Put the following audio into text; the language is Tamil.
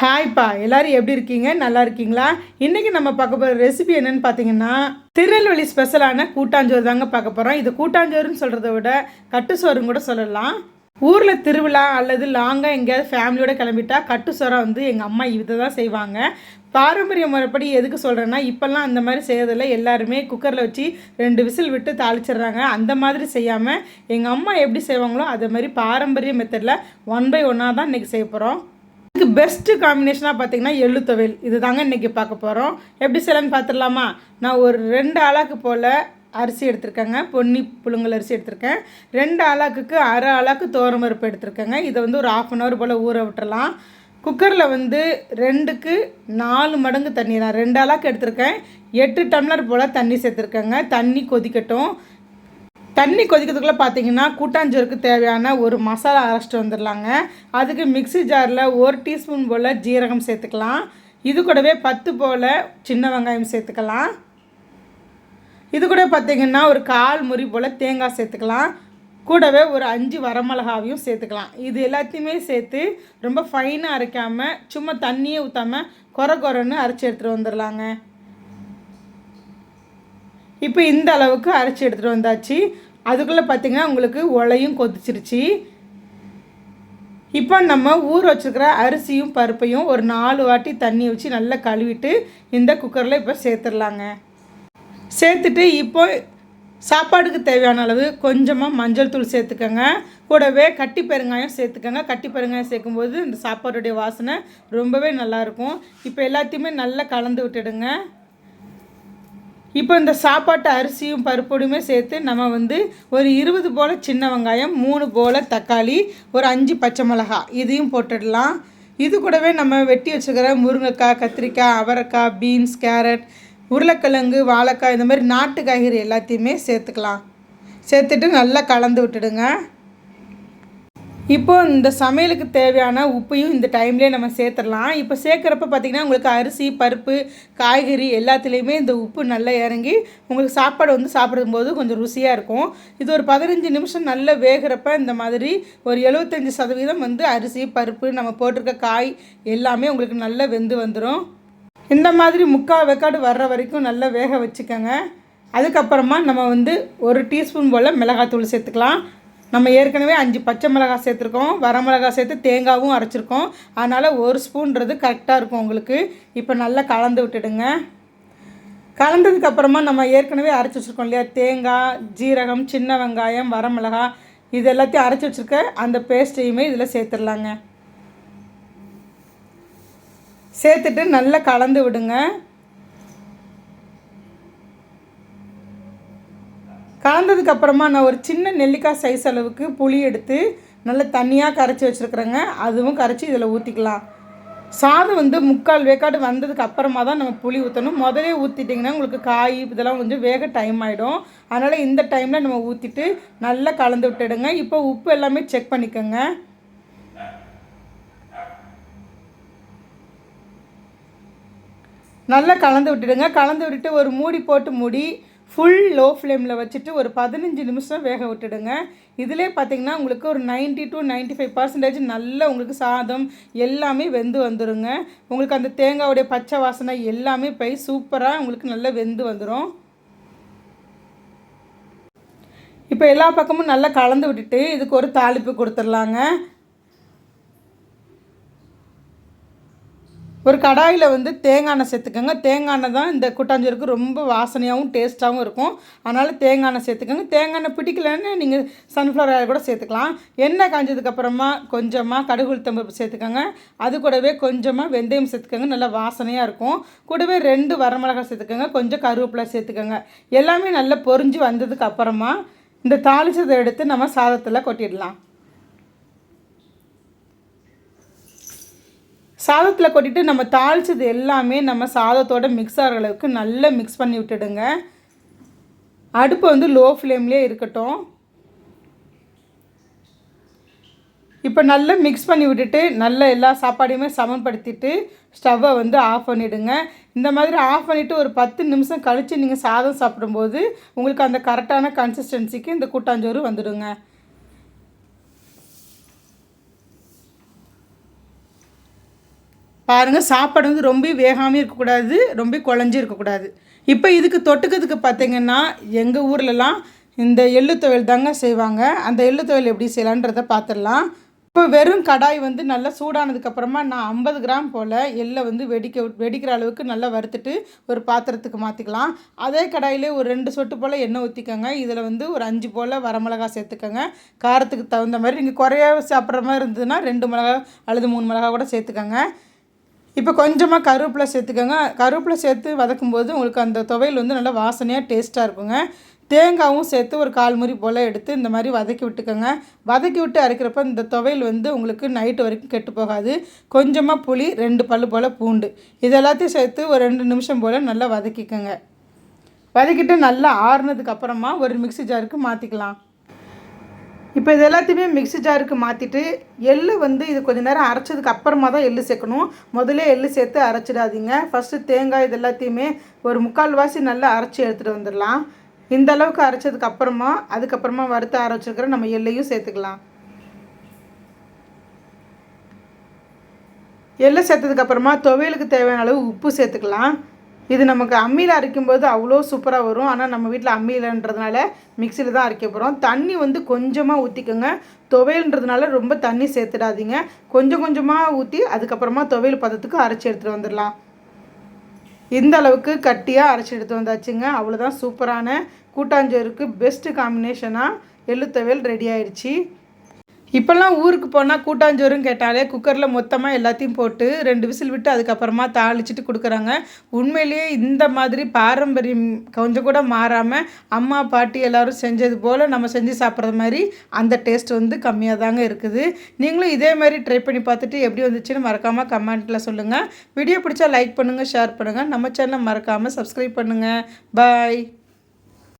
ஹாய்ப்பா எல்லாரும் எப்படி இருக்கீங்க? நல்லா இருக்கீங்களா? இன்றைக்கி நம்ம பார்க்க போகிற ரெசிபி என்னென்னு பார்த்தீங்கன்னா திருநெல்வேலி ஸ்பெஷலான கூட்டாஞ்சோறு தாங்க பார்க்க போகிறோம் இது கூட்டாஞ்சோறுன்னு சொல்கிறத விட கட்டுச்சோறுன்னு கூட சொல்லலாம். ஊரில் திருவிழா அல்லது லாங்காக எங்கேயாவது ஃபேமிலியோட கிளம்பிட்டா கட்டு சோறை வந்து எங்கள் அம்மா இதை தான் செய்வாங்க. பாரம்பரிய முறைப்படி எதுக்கு சொல்கிறேன்னா இப்போல்லாம் அந்த மாதிரி செய்யறதில்ல. எல்லாருமே குக்கரில் வச்சு ரெண்டு விசில் விட்டு தாளிச்சிடுறாங்க. அந்த மாதிரி செய்யாமல் எங்கள் அம்மா எப்படி செய்வாங்களோ அதே மாதிரி பாரம்பரிய மெத்தடில் ஒன் பை ஒன்னாக தான் இன்றைக்கி செய்ய போகிறோம் இதுக்கு பெஸ்ட்டு காம்பினேஷனாக பார்த்தீங்கன்னா எள்ளு இது தாங்க இன்றைக்கி பார்க்க போகிறோம் எப்படி செய்யலாம்னு பார்த்துடலாமா? நான் ஒரு ரெண்டு ஆளாக்கு போல் அரிசி எடுத்திருக்கேங்க. பொன்னி புழுங்கல் அரிசி எடுத்திருக்கேன். ரெண்டு ஆளாக்குக்கு அரை ஆளாக்கு தோரமருப்பு எடுத்திருக்கேங்க. இதை வந்து ஒரு ஆஃப் அன் ஹவர் போல் ஊற விட்டுறலாம். குக்கரில் வந்து ரெண்டுக்கு நாலு மடங்கு தண்ணி நான் ரெண்டு ஆளாக்கு எடுத்திருக்கேன். எட்டு டம்ளர் போல் தண்ணி சேர்த்துருக்கேங்க. தண்ணி கொதிக்கட்டும். தண்ணி கொதிக்கிறதுக்குள்ளே பார்த்தீங்கன்னா கூட்டாஞ்சோறுக்கு தேவையான ஒரு மசாலா அரைச்சிட்டு வந்துடலாங்க அதுக்கு மிக்ஸி ஜாரில் ஒரு டீஸ்பூன் போல் ஜீரகம் சேர்த்துக்கலாம். இது கூடவே பத்து போல் சின்ன வெங்காயம் சேர்த்துக்கலாம். இது கூட பார்த்தீங்கன்னா ஒரு கால் முறி போல் தேங்காய் சேர்த்துக்கலாம். கூடவே ஒரு அஞ்சு வரமிளகாவையும் சேர்த்துக்கலாம். இது எல்லாத்தையுமே சேர்த்து ரொம்ப ஃபைனாக அரைக்காமல் சும்மா தண்ணியே ஊற்றாமல் கொர கொரன்னு அரைச்சி எடுத்துகிட்டு வந்துடலாங்க இப்போ இந்த அளவுக்கு அரைச்சி எடுத்துகிட்டு வந்தாச்சு. அதுக்குள்ளே பார்த்தீங்கன்னா உங்களுக்கு உலையும் கொதிச்சிருச்சு. இப்போ நம்ம ஊற வச்சுருக்கிற அரிசியும் பருப்பையும் ஒரு நாலு வாட்டி தண்ணி வச்சு நல்லா கழுவிட்டு இந்த குக்கரில் இப்போ சேர்த்துடலாங்க. சேர்த்துட்டு இப்போ சாப்பாடுக்கு தேவையான அளவு கொஞ்சமாக மஞ்சள் தூள் சேர்த்துக்கோங்க. கூடவே கட்டி பெருங்காயம் சேர்த்துக்கோங்க. கட்டி பெருங்காயம் சேர்க்கும்போது இந்த சாப்பாடுடைய வாசனை ரொம்பவே நல்லாயிருக்கும் இப்போ எல்லாத்தையுமே நல்லா கலந்து விட்டுடுங்க. இப்போ இந்த சாப்பாட்டு அரிசியும் பருப்பொடியுமே சேர்த்து நம்ம வந்து ஒரு இருபது போல் சின்ன வெங்காயம் மூணு போல் தக்காளி ஒரு அஞ்சு பச்சை மிளகா இதையும் போட்டுடலாம். இது கூடவே நம்ம வெட்டி வச்சுக்கிற முருங்கைக்காய் கத்திரிக்காய் அவரைக்காய் பீன்ஸ் கேரட் உருளைக்கிழங்கு வாழைக்காய் இந்த மாதிரி நாட்டு காய்கறி எல்லாத்தையுமே சேர்த்துக்கலாம். சேர்த்துட்டு நல்லா கலந்து விட்டுடுங்க. இப்போ இந்த சமையலுக்கு தேவையான உப்பையும் இந்த டைம்லேயே நம்ம சேர்த்துடலாம். இப்போ சேர்க்குறப்ப பார்த்திங்கன்னா உங்களுக்கு அரிசி பருப்பு காய்கறி எல்லாத்துலேயுமே இந்த உப்பு நல்லா இறங்கி உங்களுக்கு சாப்பாடு வந்து சாப்பிடும்போது கொஞ்சம் ருசியாக இருக்கும். இது ஒரு பதினஞ்சு நிமிஷம் நல்லா வேகிறப்ப இந்த மாதிரி ஒரு எழுபத்தஞ்சி சதவீதம் வந்து அரிசி பருப்பு நம்ம போட்டிருக்க காய் எல்லாமே உங்களுக்கு நல்லா வெந்து வந்துடும் இந்த மாதிரி முக்கால் வெக்காடு வர்ற வரைக்கும் நல்லா வேக வச்சுக்கோங்க. அதுக்கப்புறமா நம்ம வந்து ஒரு டீஸ்பூன் போல் மிளகாத்தூள் சேர்த்துக்கலாம். நம்ம ஏற்கனவே அஞ்சு பச்சை மிளகாய் சேர்த்துருக்கோம் வரமிளகாய் சேர்த்து தேங்காவும் அரைச்சிருக்கோம். அதனால் ஒரு ஸ்பூன்றது கரெக்டாக இருக்கும் உங்களுக்கு. இப்போ நல்லா கலந்து விட்டுடுங்க. கலந்ததுக்கப்புறமா நம்ம ஏற்கனவே அரைச்சி வச்சுருக்கோம் இல்லையா? தேங்காய் ஜீரகம் சின்ன வெங்காயம் வரமிளகாய் இது எல்லாத்தையும் அரைச்சி வச்சுருக்க அந்த பேஸ்ட்டையுமே இதில் சேர்த்துடலாங்க சேர்த்துட்டு நல்லா கலந்து விடுங்க. கலந்ததுக்கப்புறமா நான் ஒரு சின்ன நெல்லிக்காய் சைஸ் அளவுக்கு புளி எடுத்து நல்லா தண்ணியாக கரைச்சி வச்சுருக்குறேங்க. அதுவும் கரைச்சி இதில் ஊற்றிக்கலாம் சாதம் வந்து முக்கால் வேக்காடு வந்ததுக்கு அப்புறமா தான் நம்ம புளி ஊற்றணும் முதலே ஊற்றிட்டிங்கன்னா உங்களுக்கு காய் இதெல்லாம் கொஞ்சம் வேக டைம் ஆகிடும் அதனால் இந்த டைமில் நம்ம ஊற்றிட்டு நல்லா கலந்து விட்டுடுங்க. இப்போ உப்பு எல்லாமே செக் பண்ணிக்கோங்க. நல்லா கலந்து விட்டுடுங்க. கலந்து விட்டுட்டு ஒரு மூடி போட்டு மூடி ஃபுல் லோ ஃப்ளேமில் வச்சுட்டு ஒரு பதினஞ்சு நிமிஷம் வேக விட்டுடுங்க. இதிலே பார்த்தீங்கன்னா உங்களுக்கு ஒரு ninety to ninety five percentage நல்லா உங்களுக்கு சாதம் எல்லாமே வெந்து வந்துடுங்க உங்களுக்கு அந்த தேங்காவுடைய பச்சை வாசனை எல்லாமே போய் சூப்பராக உங்களுக்கு நல்லா வெந்து வந்துடும் இப்போ எல்லா பக்கமும் நல்லா கலந்து விட்டுட்டு இதுக்கு ஒரு தாளிப்பு கொடுத்துடலாங்க. ஒரு கடாயில் வந்து தேங்காய் எண்ணெய் சேர்த்துக்கோங்க. தேங்காய் எண்ணெய் தான் இந்த கூட்டாஞ்சோருக்கு ரொம்ப வாசனையாகவும் டேஸ்ட்டாகவும் இருக்கும். அதனால் தேங்காய் எண்ணெய் சேர்த்துக்கோங்க. தேங்காய் எண்ணெய் பிடிக்கலன்னு நீங்கள் சன்ஃப்ளவர் ஆயில் கூட சேர்த்துக்கலாம். எண்ணெய் காஞ்சதுக்கப்புறமா கொஞ்சமாக கடுகு உளுத்தம்பருப்பு சேர்த்துக்கோங்க. அது கூடவே கொஞ்சமாக வெந்தயம் சேர்த்துக்கோங்க. நல்லா வாசனையாக இருக்கும். கூடவே ரெண்டு வரமிளகாய் சேர்த்துக்கோங்க. கொஞ்சம் கருவேப்பிலை சேர்த்துக்கோங்க. எல்லாமே நல்லா பொரிஞ்சு வந்ததுக்கு அப்புறமா இந்த தாளிச்சதை எடுத்து நம்ம சாதத்தில் கொட்டிடலாம். சாதத்தில் கொட்டிட்டு நம்ம தாளித்தது எல்லாமே நம்ம சாதத்தோட மிக்ஸ் ஆகிற அளவுக்கு நல்லா மிக்ஸ் பண்ணி விட்டுடுங்க. அடுப்பு வந்து லோ ஃப்ளேம்லேயே இருக்கட்டும். இப்போ நல்லா மிக்ஸ் பண்ணி விட்டுட்டு நல்லா எல்லா சாப்பாடையுமே சமன்படுத்திட்டு ஸ்டவ்வை வந்து ஆஃப் பண்ணிவிடுங்க இந்த மாதிரி ஆஃப் பண்ணிவிட்டு ஒரு பத்து நிமிஷம் கழித்து நீங்கள் சாதம் சாப்பிடும்போது உங்களுக்கு அந்த கரெக்டான கன்சிஸ்டன்சிக்கு இந்த கூட்டாஞ்சோறு வந்துடுங்க. பாருங்கள் சாப்பாடு வந்து ரொம்ப வேகாமல் இருக்கக்கூடாது ரொம்ப குழஞ்சி இருக்கக்கூடாது. இப்போ இதுக்கு தொட்டுக்கிறதுக்கு பார்த்தீங்கன்னா எங்கள் ஊர்லலாம் இந்த எள்ளு துவையல் தாங்க செய்வாங்க. அந்த எள்ளு துவையல் எப்படி செய்யலான்றதை பார்த்துடலாம் இப்போ வெறும் கடாய் வந்து நல்லா சூடானதுக்கப்புறமா நான் ஐம்பது கிராம் போல் எள்ளை வந்து வெடிக்க வெடிக்கிற அளவுக்கு நல்லா வறுத்துட்டு ஒரு பாத்திரத்துக்கு மாற்றிக்கலாம் அதே கடாயிலே ஒரு ரெண்டு சொட்டு போல் எண்ணெய் ஊற்றிக்கோங்க இதில் வந்து ஒரு அஞ்சு போல் வரமிளகா சேர்த்துக்கோங்க. காரத்துக்கு தகுந்த மாதிரி நீங்கள் குறைய சாப்பிட்ற மாதிரி இருந்ததுன்னா ரெண்டு மிளகா அல்லது மூணு மிளகா கூட சேர்த்துக்கோங்க. இப்போ கொஞ்சமாக கருவேப்பிலை சேர்த்துக்கோங்க. கருவேப்பிலை சேர்த்து வதக்கும்போது உங்களுக்கு அந்த துவையல் வந்து நல்லா வாசனையாக டேஸ்ட்டாக இருக்குங்க. தேங்காவும் சேர்த்து ஒரு கால் முறி போல் எடுத்து இந்த மாதிரி வதக்கி விட்டுக்கோங்க. வதக்கி விட்டு அரைக்கிறப்ப இந்த துவையல் வந்து உங்களுக்கு நைட்டு வரைக்கும் கெட்டு போகாது. கொஞ்சமாக புளி ரெண்டு பல் போல் பூண்டு. இது எல்லாத்தையும் சேர்த்து ஒரு ரெண்டு நிமிஷம் போல் நல்லா வதக்கிக்கோங்க. வதக்கிட்டு நல்லா ஆறுனதுக்கு அப்புறமா ஒரு மிக்ஸி ஜாருக்கு மாற்றிக்கலாம் இப்போ இது எல்லாத்தையுமே மிக்ஸி ஜாருக்கு மாற்றிட்டு எள்ளு வந்து இது கொஞ்ச நேரம் அரைச்சதுக்கு அப்புறமா தான் எள்ளு சேர்க்கணும். முதல்ல எள்ளு சேர்த்து அரைச்சிடாதீங்க. ஃபஸ்ட்டு தேங்காய் இது எல்லாத்தையுமே ஒரு முக்கால்வாசி நல்லா அரைச்சி எடுத்துகிட்டு வந்துடலாம். இந்த அளவுக்கு அரைச்சதுக்கு அப்புறமா அதுக்கப்புறமா வறுத்து அரைச்சிருக்கிற நம்ம எள்ளையும் சேர்த்துக்கலாம். எள்ளு சேர்த்ததுக்கப்புறமா துவையலுக்கு தேவையான அளவு உப்பு சேர்த்துக்கலாம். இது நமக்கு அம்மியில் அரைக்கும்போது அவ்வளோ சூப்பராக வரும். ஆனால் நம்ம வீட்டில் அம்மியிலன்றதுனால மிக்சியில் தான் அரைக்க போகிறோம் தண்ணி வந்து கொஞ்சமாக ஊற்றிக்கோங்க துவையல்ன்றதுனால ரொம்ப தண்ணி சேர்த்துடாதீங்க. கொஞ்சம் கொஞ்சமாக ஊற்றி அதுக்கப்புறமா துவையல் பதத்துக்கு அரைச்சி எடுத்துகிட்டு வந்துடலாம். இந்த அளவுக்கு கட்டியாக அரைச்சி எடுத்து வந்தாச்சுங்க. அவ்வளோதான் சூப்பரான கூட்டாஞ்சோறுக்கு பெஸ்ட்டு காம்பினேஷனாக எள்ளு துவையல் ரெடி ஆயிடுச்சு. இப்போல்லாம் ஊருக்கு போனால் கூட்டாஞ்சோறுன்னு கேட்டாலே குக்கரில் மொத்தமாக எல்லாத்தையும் போட்டு ரெண்டு விசில் விட்டு அதுக்கப்புறமா தாளிச்சிட்டு கொடுக்குறாங்க. உண்மையிலேயே இந்த மாதிரி பாரம்பரியம் கொஞ்சம் கூட மாறாமல் அம்மா பாட்டி எல்லோரும் செஞ்சது போல் நம்ம செஞ்சு சாப்பிட்றது மாதிரி அந்த டேஸ்ட் வந்து கம்மியாக தாங்க இருக்குது. நீங்களும் இதே மாதிரி ட்ரை பண்ணி பார்த்துட்டு எப்படி வந்துச்சுன்னு மறக்காமல் கமெண்ட்டில் சொல்லுங்கள் வீடியோ பிடிச்சா லைக் பண்ணுங்கள் ஷேர் பண்ணுங்கள் நம்ம சேனலை மறக்காமல் சப்ஸ்கிரைப் பண்ணுங்கள் பாய்